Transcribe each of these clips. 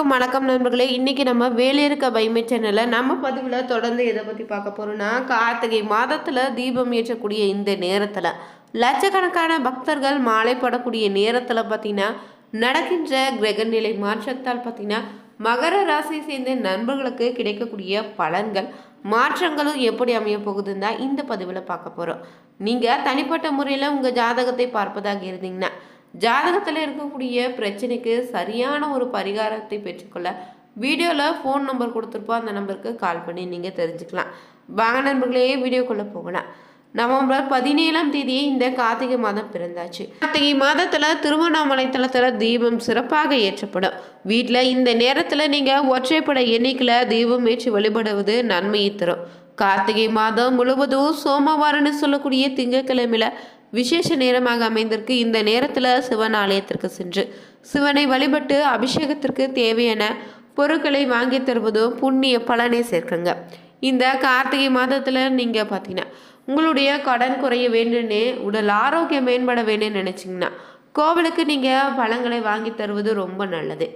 அனைவருக்கும் வணக்கம் நண்பர்களே. இன்றைக்கி நம்ம வேலையிருக்க பைமை சேனலில் நம்ம பதிவில் தொடர்ந்து எதை பற்றி பார்க்க போகிறோம்னா கார்த்திகை மாதத்தில் தீபம் ஏற்றக்கூடிய இந்த நேரத்தில் லட்சக்கணக்கான பக்தர்கள் மாலைப்படக்கூடிய நேரத்தில் பார்த்தீங்கன்னா நடக்கின்ற கிரக நிலை மாற்றத்தால் பார்த்தீங்கன்னா மகர ராசியை சேர்ந்த நண்பர்களுக்கு கிடைக்கக்கூடிய பலன்கள் மாற்றங்களும் எப்படி அமைய போகுதுன்னு தான் இந்த பதிவில் பார்க்க போகிறோம் நீங்கள் தனிப்பட்ட முறையில் உங்கள் ஜாதகத்தை பார்ப்பதாக இருந்தீங்கன்னா ஜாதகத்தில் இருக்கக்கூடிய பிரச்சனைக்கு சரியான ஒரு பரிகாரத்தை பெற்றுக்கொள்ள வீடியோவில் ஃபோன் நம்பர் கொடுத்துருப்போம். அந்த நம்பருக்கு கால் பண்ணி நீங்கள் தெரிஞ்சுக்கலாம். வாங்க நண்பர்களே வீடியோக்குள்ளே போகலாம். நவம்பர் பதினேழாம் தேதியே இந்த கார்த்திகை மாதம் பிறந்தாச்சு. கார்த்திகை மாதத்தில் திருவண்ணாமலை தளத்தில் தீபம் சிறப்பாக ஏற்றப்படும். வீட்டில் இந்த நேரத்தில் நீங்கள் ஒற்றைப்படை எண்ணிக்கையில் தீபம் ஏற்றி வழிபடுவது நன்மையை தரும். கார்த்திகை மாதம் முழுவதும் சோமவாரம்னு சொல்லக்கூடிய திங்கட்கிழமையில விசேஷ நேரமாக அமைந்திருக்கு. இந்த நேரத்தில் சிவன் ஆலயத்திற்கு சென்று சிவனை வழிபட்டு அபிஷேகத்திற்கு தேவையான பொருட்களை வாங்கி தருவதும் புண்ணிய பலனை சேர்க்குங்க. இந்த கார்த்திகை மாதத்தில் நீங்கள் பார்த்தீங்கன்னா உங்களுடைய கடன் குறைய வேண்டும்னே உடல் ஆரோக்கியம் மேம்பட வேணும்னு நினச்சிங்கன்னா கோவிலுக்கு நீங்கள் பழங்களை வாங்கி தருவது ரொம்ப நல்லது.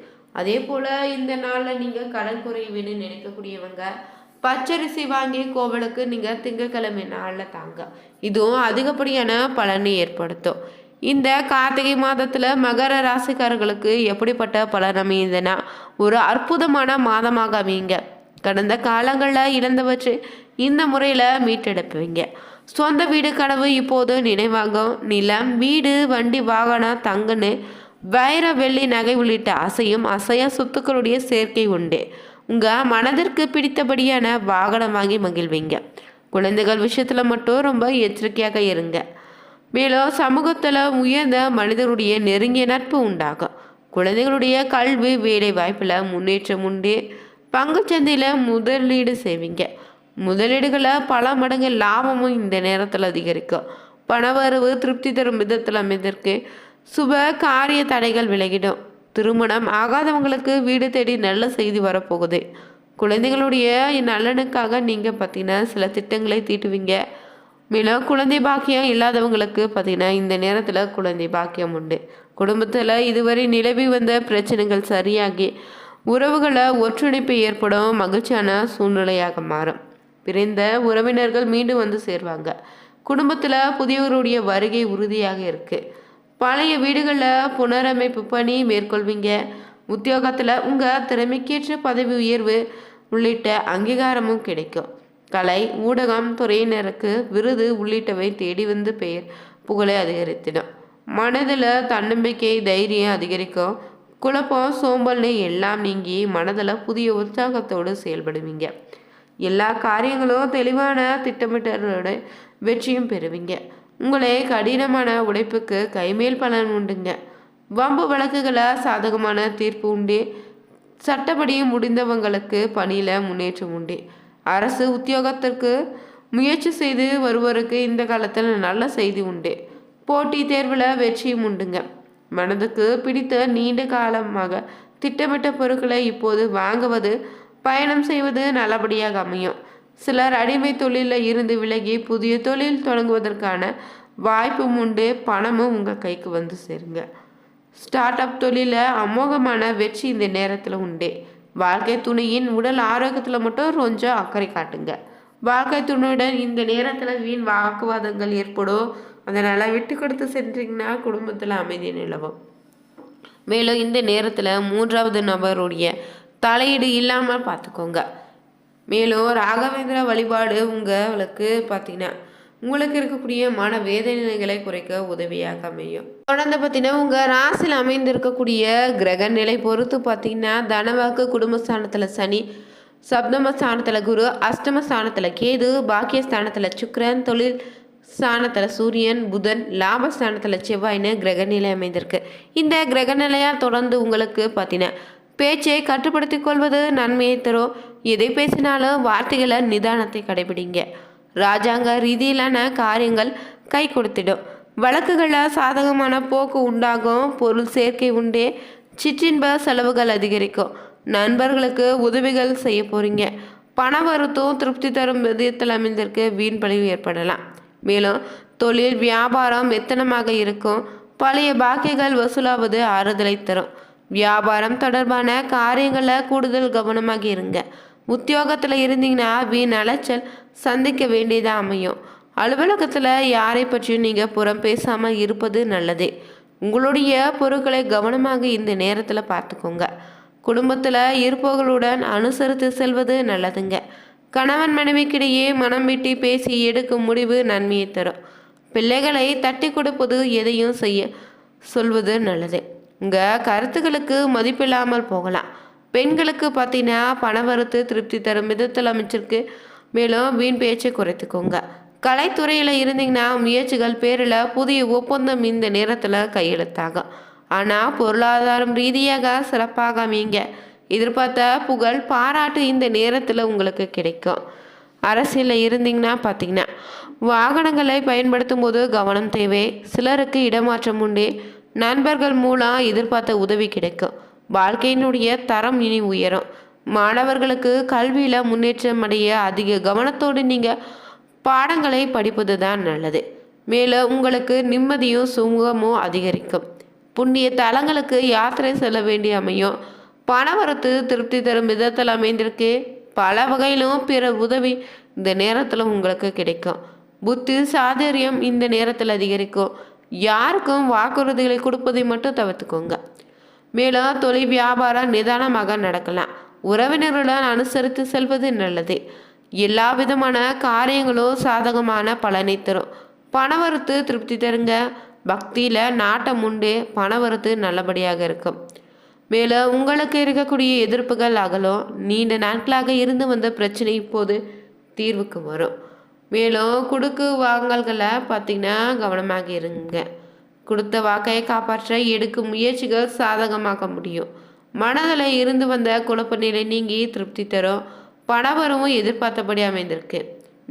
அதே போல் இந்த நாளில் நீங்கள் கடன் குறைய வேணும்னு நினைக்கக்கூடியவங்க பச்சரிசி வாங்கி கோவிலுக்கு நீங்கள் திங்கக்கிழமை நாளில் தாங்க. இதுவும் அதிகப்படியான பலனை ஏற்படுத்தும். இந்த கார்த்திகை மாதத்தில் மகர ராசிக்காரர்களுக்கு எப்படிப்பட்ட பலன் அமையுதுன்னா ஒரு அற்புதமான மாதமாக அமையுங்க. கடந்த காலங்களில் இழந்தவற்றை இந்த முறையில் மீட்டெடுப்பீங்க. சொந்த வீடு கனவு இப்போது நினைவாகும். நிலம் வீடு வண்டி வாகனம் தங்குன்னு வைர வெள்ளி நகை உள்ளிட்ட அசையும் அசையா சொத்துக்களுடைய சேர்க்கை உண்டு. உங்கள் மனதிற்கு பிடித்தபடியான வாகனம் வாங்கி மகிழ்வீங்க. குழந்தைகள் விஷயத்தில் மட்டும் ரொம்ப எச்சரிக்கையாக இருங்க. மேலும் சமூகத்தில் உயர்ந்த மனிதருடைய நெருங்கிய நட்பு உண்டாகும். குழந்தைகளுடைய கல்வி வேலை வாய்ப்பில் முன்னேற்றம் உண்டு. பங்குச்சந்தையில் முதலீடு செய்வீங்க. முதலீடுகளை பல மடங்கு லாபமும் இந்த நேரத்தில் அதிகரிக்கும். பணவரவு திருப்தி தரும் விதத்தில் அமைந்திருக்கு. சுப காரிய தடைகள் விலகிடும். திருமணம் ஆகாதவங்களுக்கு வீடு தேடி நல்ல செய்தி வரப்போகுது. குழந்தைகளுடைய நலனுக்காக நீங்கள் பார்த்தீங்கன்னா சில திட்டங்களை தீட்டுவீங்க. மேலும் குழந்தை பாக்கியம் இல்லாதவங்களுக்கு பார்த்தீங்கன்னா இந்த நேரத்தில் குழந்தை பாக்கியம் உண்டு. குடும்பத்தில் இதுவரை நிலவி வந்த பிரச்சனைகள் சரியாகி உறவுகளை ஒற்றுழைப்பு ஏற்படும் மகிழ்ச்சியான சூழ்நிலையாக மாறும். பிரிந்த உறவினர்கள் மீண்டும் வந்து சேருவாங்க. குடும்பத்தில் புதியவருடைய வருகை உறுதியாக இருக்குது பழைய வீடுகளில் புனரமைப்பு பணி மேற்கொள்வீங்க. உத்தியோகத்தில் உங்கள் திறமைக்கேற்ற பதவி உயர்வு உள்ளிட்ட அங்கீகாரமும் கிடைக்கும். கலை ஊடகம் துறையினருக்கு விருது உள்ளிட்டவை தேடி வந்து பெயர் புகழை அதிகரித்திடும். மனதில் தன்னம்பிக்கை தைரியம் அதிகரிக்கும். குழப்பம் சோம்பல்னு எல்லாம் நீங்கி மனதில் புதிய உற்சாகத்தோடு செயல்படுவீங்க. எல்லா காரியங்களும் தெளிவான திட்டமிட்டலோட வெற்றியும் பெறுவீங்க. உங்களே கடினமான உழைப்புக்கு கைமேல் பலன் உண்டுங்க. வம்பு வழக்குகளை சாதகமான தீர்ப்பு உண்டு. சட்டப்படி முடிந்தவங்களுக்கு பணியில் முன்னேற்றம் உண்டு. அரசு உத்தியோகத்திற்கு முயற்சி செய்து வருவோருக்கு இந்த காலத்தில் நல்ல செய்தி உண்டு. போட்டி தேர்வில் வெற்றியும் உண்டுங்க. மனதுக்கு பிடித்த நீண்ட காலமாக திட்டமிட்ட பொருட்களை இப்போது வாங்குவது பயணம் செய்வது நல்லபடியாக அமையும். சிலர் அடிமை தொழிலில் இருந்து விலகி புதிய தொழில் தொடங்குவதற்கான வாய்ப்பும் உண்டு. பணமும் உங்கள் கைக்கு வந்து சேருங்க. ஸ்டார்ட் அப் தொழிலில் அமோகமான வெற்றி இந்த நேரத்தில் உண்டு. வாழ்க்கை துணையின் உடல் ஆரோக்கியத்தில் மட்டும் கொஞ்சம் அக்கறை காட்டுங்க. வாழ்க்கை துணையுடன் இந்த நேரத்தில் வீண் வாக்குவாதங்கள் ஏற்படும். அதனால் விட்டு கொடுத்து சென்றீங்கன்னா குடும்பத்தில் அமைதி நிலவும். மேலும் இந்த நேரத்தில் மூன்றாவது நபருடைய தலையீடு இல்லாமல் பார்த்துக்கோங்க மேலும் ராகவேந்திர வழிபாடு உங்களுக்கு பார்த்தீங்கன்னா உங்களுக்கு இருக்கக்கூடிய மன வேதனைகளை குறைக்க உதவியாக அமையும். தொடர்ந்து பார்த்தீங்கன்னா உங்கள் ராசியில் அமைந்திருக்கக்கூடிய கிரக நிலை பொறுத்து பார்த்தீங்கன்னா தனவாக்கு குடும்பஸ்தானத்தில் சனி சப்தம ஸ்தானத்தில் குரு அஷ்டம ஸ்தானத்தில் கேது பாக்கியஸ்தானத்தில் சுக்கரன் தொழில் ஸ்தானத்தில் சூரியன் புதன் லாபஸ்தானத்தில் செவ்வாய்னு கிரகநிலை அமைந்திருக்கு. இந்த கிரகநிலையால் தொடர்ந்து உங்களுக்கு பார்த்தீங்கன்னா பேச்சை கட்டுப்படுத்தி கொள்வது நன்மையை தரும் எதை பேசினாலும் வார்த்தைகளை நிதானத்தை கடைபிடிங்க. ராஜாங்க ரீதியிலான காரியங்கள் கை கொடுத்திடும். வழக்குகளில் சாதகமான போக்கு உண்டாகும். பொருள் சேர்க்கை உண்டே. சிற்றின்ப செலவுகள் அதிகரிக்கும். நண்பர்களுக்கு உதவிகள் செய்ய போறீங்க. பண வருத்தம் திருப்தி தரும் விதத்தில் அமைந்திருக்கு. வீண் பழிவு ஏற்படலாம். மேலும் தொழில் வியாபாரம் மெத்தனமாக இருக்கும். பழைய பாக்கியங்கள் வசூலாவது ஆறுதலை தரும். வியாபாரம் தொடர்பான காரியங்களில் கூடுதல் கவனமாக இருங்க. உத்தியோகத்தில் இருந்தீங்கன்னா வீண் அலைச்சல் சந்திக்க வேண்டியதாக அமையும். அலுவலகத்தில் யாரை பற்றியும் நீங்கள் புறம் பேசாமல் இருப்பது நல்லது. உங்களுடைய பொருட்களை கவனமாக இந்த நேரத்தில் பார்த்துக்கோங்க. குடும்பத்தில் இருப்பவர்களுடன் அனுசரித்து செல்வது நல்லதுங்க. கணவன் மனைவிக்கிடையே மனம் விட்டு பேசி எடுக்கும் முடிவு நன்மையை தரும். பிள்ளைகளை தட்டி கொடுப்பது எதையும் செய்ய சொல்வது நல்லது. உங்கள் கருத்துக்களுக்கு மதிப்பில்லாமல் போகலாம். பெண்களுக்கு பார்த்தீங்கன்னா பணவரத்து திருப்தி தரும் விதத்தில் அமைச்சிருக்கு மேலும் வீண் பேச்சை குறைத்துக்கோங்க. கலைத்துறையில் இருந்தீங்கன்னா முயற்சிகள் பேரில் புதிய ஒப்பந்தம் இந்த நேரத்தில் கையெழுத்தாகும். ஆனால் பொருளாதாரம் ரீதியாக சிறப்பாக அமைங்க எதிர்பார்த்த புகழ் பாராட்டு இந்த நேரத்தில் உங்களுக்கு கிடைக்கும். அரசியலில் இருந்தீங்கன்னா பார்த்தீங்கன்னா வாகனங்களை பயன்படுத்தும் போது கவனம் தேவை. சிலருக்கு இடமாற்றம் உண்டு. நண்பர்கள் மூலம் எதிர்பார்த்த உதவி கிடைக்கும். வாழ்க்கையினுடைய தரம் இனி உயரும். மாணவர்களுக்கு கல்வியில் முன்னேற்றம் அடைய அதிக கவனத்தோடு நீங்கள் பாடங்களை படிப்பது தான் நல்லது. மேலும் உங்களுக்கு நிம்மதியும் சுமூகமும் அதிகரிக்கும். புண்ணிய தலங்களுக்கு யாத்திரை செல்ல வேண்டிய அமையும். பணவரத்து திருப்தி தரும் விதத்தில் அமைந்திருக்கு. பல வகையிலும் பிற உதவி இந்த நேரத்தில் உங்களுக்கு கிடைக்கும். புத்தி சாதுரியம் இந்த நேரத்தில் அதிகரிக்கும். யாருக்கும் வாக்குறுதிகளை கொடுப்பதை மட்டும் தவிர்த்துக்கோங்க. மேலும் தொழில் வியாபாரம் நிதானமாக நடக்கலாம். உறவினர்களுடன் அனுசரித்து செல்வது நல்லது. எல்லா விதமான காரியங்களும் சாதகமான பலனை தரும். பணவரத்து திருப்தி தருங்க. பக்தியில் நாட்டம் உண்டு. பணவரத்து நல்லபடியாக இருக்கும். மேலும் உங்களுக்கு இருக்கக்கூடிய எதிர்ப்புகள் அகலும். நீண்ட நாட்களாக இருந்து வந்த பிரச்சனை இப்போது தீர்வுக்கு வரும். மேலும் குடுக்கு வாங்கல்களை பார்த்தீங்கன்னா கவனமாக இருங்க. கொடுத்த வாக்கையை காப்பாற்ற எடுக்கும் முயற்சிகள் சாதகமாக்க முடியும். மனதில் இருந்து வந்த குழப்ப நிலை நீங்கி திருப்தி தரும். பணவரவும் எதிர்பார்த்தபடி அமைந்திருக்கு.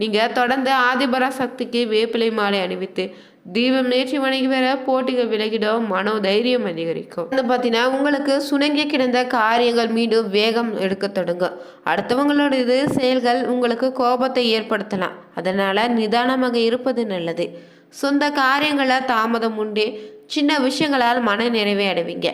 நீங்கள் தொடர்ந்து ஆதிபரா சக்திக்கு வேப்பிலை மாலை அணிவித்து தீபம் நேற்றி மணிக்கு வர போட்டிகள் விலகிடும். மனோ தைரியம் அதிகரிக்கும். வந்து பார்த்தீங்கன்னா உங்களுக்கு சுணங்கி கிடந்த காரியங்கள் மீண்டும் வேகம் எடுக்க தொடங்கும். அடுத்தவங்களோட இது செயல்கள் உங்களுக்கு கோபத்தை ஏற்படுத்தலாம். அதனால் நிதானமாக இருப்பது நல்லது. சொந்த காரியங்களை தாமதம் உண்டு. சின்ன விஷயங்களால் மன நிறைவே அடைவீங்க.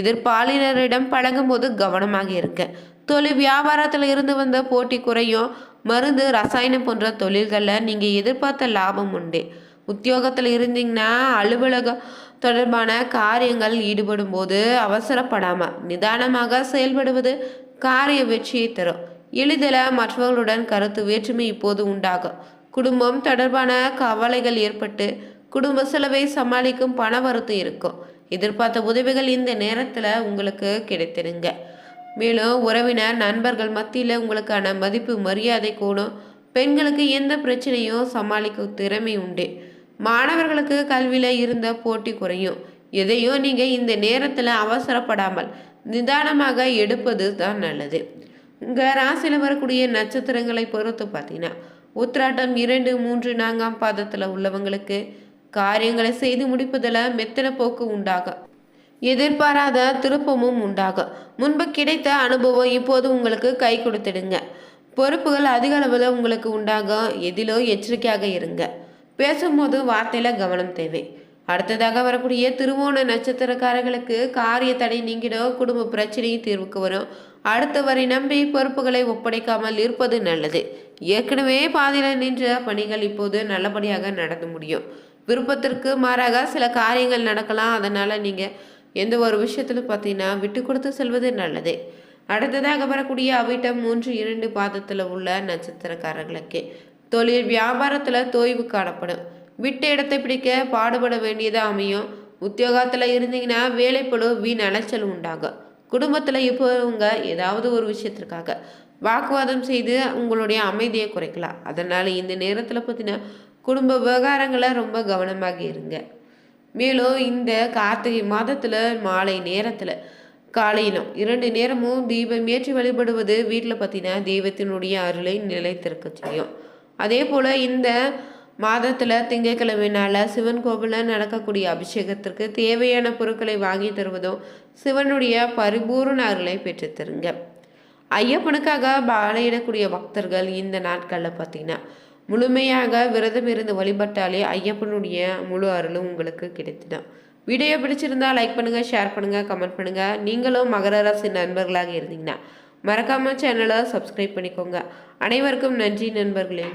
எதிர்ப்பாளினரிடம் பழகும்போது கவனமாக இருக்க தொழில் வியாபாரத்தில் இருந்து வந்த போட்டி குறையும். மருந்து ரசாயனம் போன்ற தொழில்களில் நீங்கள் எதிர்பார்த்த லாபம் உண்டு. உத்தியோகத்தில் இருந்தீங்கன்னா அலுவலகம் தொடர்பான காரியங்கள் ஈடுபடும் போது அவசரப்படாமல் நிதானமாக செயல்படுவது காரிய வெற்றியை தரும். எளிதில் மற்றவர்களுடன் கருத்து வேற்றுமை இப்போது உண்டாகும். குடும்பம் தொடர்பான கவலைகள் ஏற்பட்டு குடும்ப செலவை சமாளிக்கும் பண வரத்து இருக்கும். எதிர்பார்த்த உதவிகள் இந்த நேரத்தில் உங்களுக்கு கிடைத்திருங்க மேலும் உறவினர் நண்பர்கள் மத்தியில் உங்களுக்கான மதிப்பு மரியாதை கூடும். பெண்களுக்கு எந்த பிரச்சனையும் சமாளிக்கும் திறமை உண்டு. மாணவர்களுக்கு கல்வியில் இருந்த போட்டி குறையும். எதையோ நீங்கள் இந்த நேரத்தில் அவசரப்படாமல் நிதானமாக எடுப்பது தான் நல்லது. உங்கள் ராசியில் வரக்கூடிய நட்சத்திரங்களை பொறுத்து பார்த்தீங்கன்னா உத்திராட்டம் இரண்டு மூன்று நான்காம் பாதத்தில் உள்ளவங்களுக்கு காரியங்களை செய்து முடிப்பதில் மெத்தன போக்கு உண்டாகும். எதிர்பாராத திருப்பமும் உண்டாகும். முன்பு கிடைத்த அனுபவம் இப்போது உங்களுக்கு கை கொடுத்துடுங்க. பொறுப்புகள் அதிக அளவில் உங்களுக்கு உண்டாகும். எதிலோ எச்சரிக்கையாக இருங்க. பேசும்போது வார்த்தையில் கவனம் தேவை. அடுத்ததாக வரக்கூடிய திருவோண நட்சத்திரக்காரர்களுக்கு காரிய தடை நீங்கிடும் குடும்ப பிரச்சனையும் தீர்வுக்கு வரும். அடுத்தவரை நம்பி பொறுப்புகளை ஒப்படைக்காமல் இருப்பது நல்லது. ஏற்கனவே பாதையில் நின்ற பணிகள் இப்போது நல்லபடியாக நடந்து முடியும். விருப்பத்திற்கு மாறாக சில காரியங்கள் நடக்கலாம். அதனால் நீங்கள் எந்த ஒரு விஷயத்திலும் பார்த்தீங்கன்னா விட்டு கொடுத்து செல்வது நல்லது. அடுத்ததாக வரக்கூடிய அவிட்டம் மூன்று இரண்டு பாதத்தில் உள்ள நட்சத்திரக்காரர்களுக்கு தொழில் வியாபாரத்தில் தோய்வு காணப்படும். விட்ட இடத்தை பிடிக்க பாடுபட வேண்டியதாக அமையும். உத்தியோகத்தில் இருந்தீங்கன்னா வேலைப்பழு வீண் அலைச்சல் உண்டாகும். குடும்பத்தில் இப்போ உங்க ஏதாவது ஒரு விஷயத்திற்காக வாக்குவாதம் செய்து உங்களுடைய அமைதியை குறைக்கலாம். அதனால் இந்த நேரத்தில் பார்த்தீங்கன்னா குடும்ப விவகாரங்களை ரொம்ப கவனமாக இருங்க. மேலும் இந்த கார்த்திகை மாதத்தில் மாலை நேரத்தில் காலையிலும் இரண்டு நேரமும் தீபம் ஏற்றி வழிபடுவது வீட்டில் பார்த்தீங்கன்னா தெய்வத்தினுடைய அருளை நிலைத்திருக்க செய்யும். அதே போல் இந்த மாதத்தில் திங்கட்கிழமைனால சிவன் கோவிலில் நடக்கக்கூடிய அபிஷேகத்திற்கு தேவையான பொருட்களை வாங்கி தருவதும் சிவனுடைய பரிபூர்ண அருளை பெற்றுத்தருங்க ஐயப்பனுக்காக பாலையிடக்கூடிய பக்தர்கள் இந்த நாட்களில் பார்த்தீங்கன்னா முழுமையாக விரதம் இருந்து வழிபட்டாலே ஐயப்பனுடைய முழு அருளும் உங்களுக்கு கிடைத்திடும். வீடியோ பிடிச்சிருந்தா லைக் பண்ணுங்கள் ஷேர் பண்ணுங்கள் கமெண்ட் பண்ணுங்கள் நீங்களும் மகர ராசி நண்பர்களாக இருந்தீங்கன்னா மறக்காமல் சேனலை சப்ஸ்கிரைப் பண்ணிக்கோங்க. அனைவருக்கும் நன்றி நண்பர்களே.